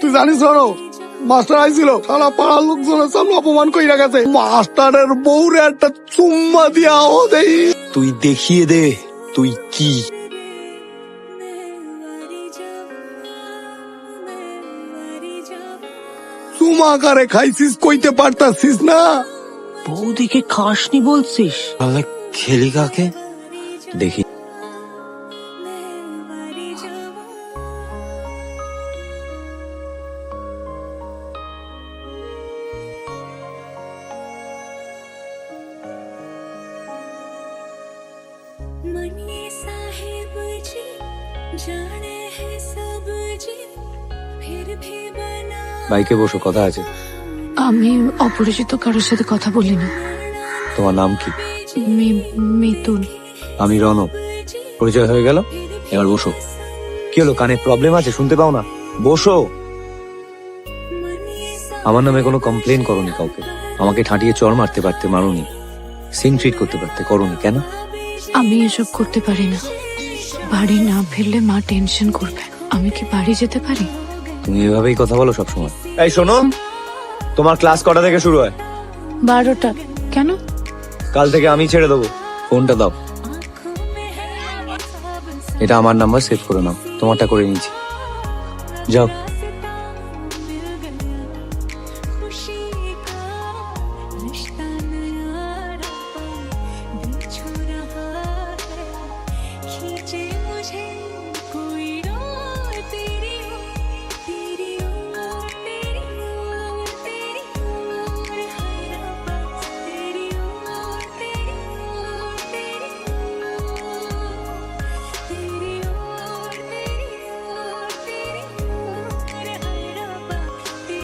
তুই জানিস ধরো মাস্টার আইছিল সারা পাড়ার লোকজনের সামনে অপমান কইরা গেছে। মাস্টারের বউরে একটা চুম্মা দিয়া ও দেই। তুই দেখিয়ে দে তুই কি? চুমা কারে খাইছিস কইতে পারতাছিস না? বৌদিকে খাসনি বলছিস? তাহলে খেলি কাকে? দেখি। मनिए साहिब जी जाने हैं सब जी फिर भी बना বাইকে বসো কথা আছে আমি অপরিচিত কারোর সাথে কথা বলি না তোমার নাম কি মি- মিতুল আমি রনব পরিচয় হয়ে গেল এবার বসো কি হলো কানে প্রবলেম আছে শুনতে পাও না বসো আমার নামে কোনো কমপ্লেন করনি কাউকে আমাকে ঠাঁটিয়ে চর মারতে পারতে মারুনি সিং ট্রিট করতে পারতে করনি কেন আমি এসব করতে পারি না। বাড়ি না ফিরলে মা টেনশন করবে। আমি কি বাড়ি যেতে পারি? তুমি এভাবেই কথা বলো সবসময়। এই শোনো তোমার ক্লাস কটা থেকে শুরু হয়? বারোটা। কেন? কাল থেকে আমি ছেড়ে দেবো। ফোনটা দাও। এটা আমার নাম্বার সেভ করে নাও। তোমারটা করে নিয়েছি। যাও।